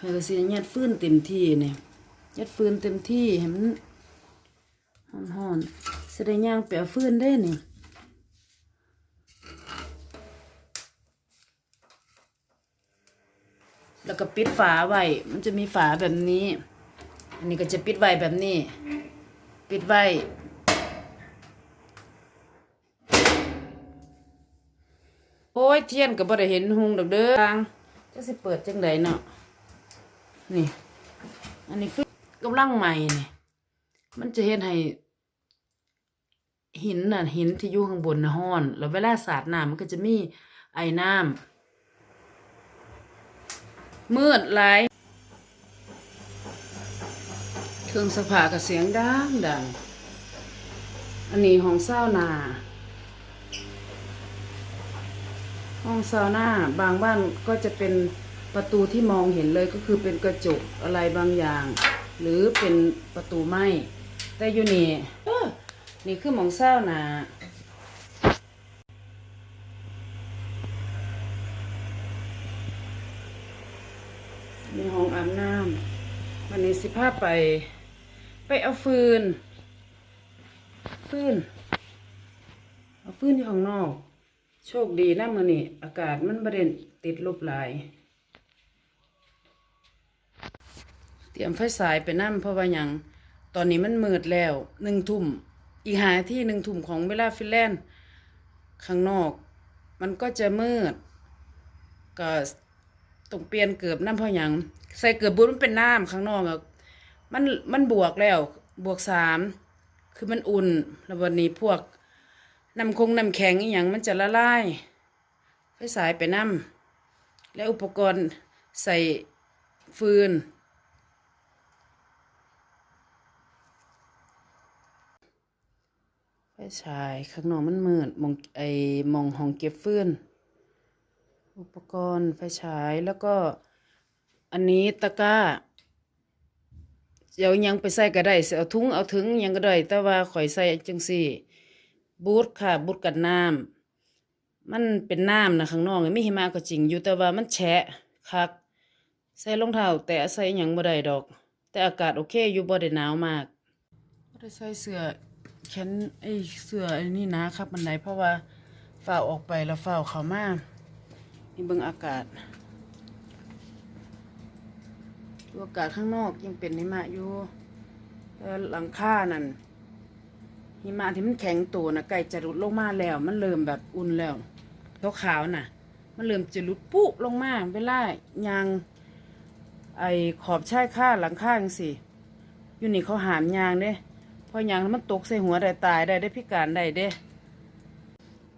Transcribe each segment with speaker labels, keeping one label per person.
Speaker 1: เฮอสิยัดฟืนเต็มที่เนี่ยยัดฟืนเต็มที่ให้มันฮ้อนๆสิได้ย่างไปเอาฟืนได้นี่แล้วก็ปิดฝาไว้ มันจะมีฝาแบบนี้ อันนี้ก็จะปิดไว้แบบนี้ ปิดไว้ โอ้ยเทียนก็บ่ได้เห็นหุงดอกเด้อทางจะสิเปิดจังไดเนาะ นี่ อันนี้คือกำลังใหม่นี่มันจะเฮ็ดให้ หินน่ะหินที่อยู่ข้างบนน่ะร้อน แล้วเวลาสาดน้ำมันก็จะมีไอน้ำมืดหลายเครื่องสภากับเสียงดังดังอันนี้ห้องเศร้านาห้องเศร้าหน้าบางบ้านก็จะเป็น ประตูที่มองเห็นเลยก็คือเป็นกระจกอะไรบางอย่าง หรือเป็นประตูไม้แต่อยู่นี่นี่คือมองเศร้านามีห้องอาบน้ำวันนี้สิพาไป ไปเอาฟืน ฟืน เอาฟืนที่ห้องนอก โชคดีนะมือนี่อากาศมันบริเวติดลบหลาย เตรียมไฟสายไปนั่เพราะว่าอย่างตอนนี้มันมืดแล้วหนึ่งทุ่มอีกหาที่หนึ่งทุ่มของเวลาฟินแลนด์ข้างนอก มันก็จะมืด ก็ต้องเปลี่ยนเกือบน้ำเพราะหยังใส่เกือบบุญมันเป็นน้ำข้างนอกอะมันมันบวกแล้วบวกสามคือมันอุ่นแล้ววันนี้พวกน้ำคงน้ำแข็งอีหยังมันจะละลายไฟสายไปน้ำและอุปกรณ์ใส่ฟืน ไฟฉายข้างนอกมันมืดมองไอมองห้องเก็บฟืนอุปกรณ์ไฟฉายแล้วก็ อันนี้ตะกร้าเดี๋ยวยังไปใส่ก็ได้เอาถุงเอาถึงยังก็ได้ แต่ว่าข่อยใส่จังสี่ บูทค่ะ บูทกันน้ำมันเป็นน้ำนะข้างนอกไม่หิมะก็จริงอยู่แต่ว่ามันแฉะคัก ใส่รองเท้าแต่ใส่ยังบ่ได้ดอก แต่อากาศโอเคอยู่บ่ได้หนาวมากบ่ได้ใส่เสื้อ แขนไอ้เสื้อไอ้นี่นะครับมันไหนเพราะว่าฝ้าวออกไปแล้วฝ้าวเขามานี่เบิ่งอากาศดูอากาศข้างนอกยังเป็นหิมะอยู่แต่หลังคานั่นหิมะที่มันแข็งตัวนะใกล้จะหลุดลงมาแล้ว มันเริ่มแบบอุ่นแล้วขาวๆน่ะ มันเริ่มจะหลุดปุ๊ลงมาเวลายางไอขอบชายค่าหลังข้างสิอยู่นี่เขาหามยางเด้เพ อยยางมันตกใส่หัวได้ตายได้ได้พิการได้เด้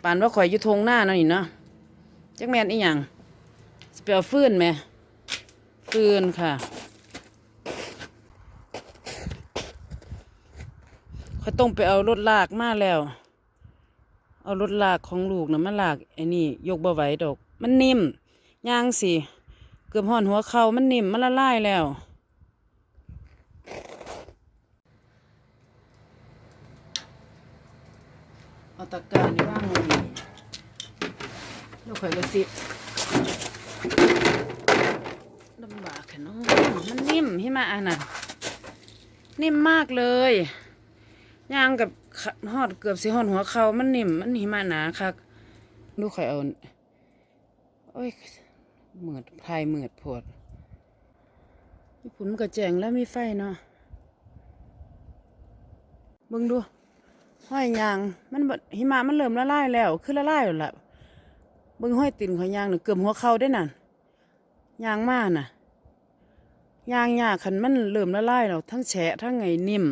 Speaker 1: ปานว่าข่อยอยู่ทงหน้านั่นนี่เนาะจักแมนอีหยังสเปียฟื้นไหมฟื้นค่ะเขาต้องไปเอารถลากมาแล้ว เอารถลากของลูกนะมาลากไอ้นี่ยกบ่ไหวดอก มันนิ่มย่างสิเกือบห่อนหัวเขามันนิ่มมันละลายแล้ว เอาตะกร้ารนี่ว่างไว้นี่แล้วข่อยก็สิลำบากแค่น้องมันนิ่มหิมะอันน่ะนิ่มมากเลยย่างกับขะฮอดเกือบสิฮอดหัวเขามันนิ่มมันหิมะหนาคักดูข่อยเอาโอ้ยเหมือดพายเหมือดโพดญี่ปุ่นมันก็แจงแล้วมีไฟเนาะเบิ่งดู ห้อยยาง มันหิมะมันเริ่มละลายแล้วคือละลายแล้วล่ะบึงห้อยตินของยางน่งเกือบหัวเข่าได้นั่นยางมากน่ะยางยากขันมันเริ่มละลายแล้วทั้งแฉะทั้งไงนิ่ม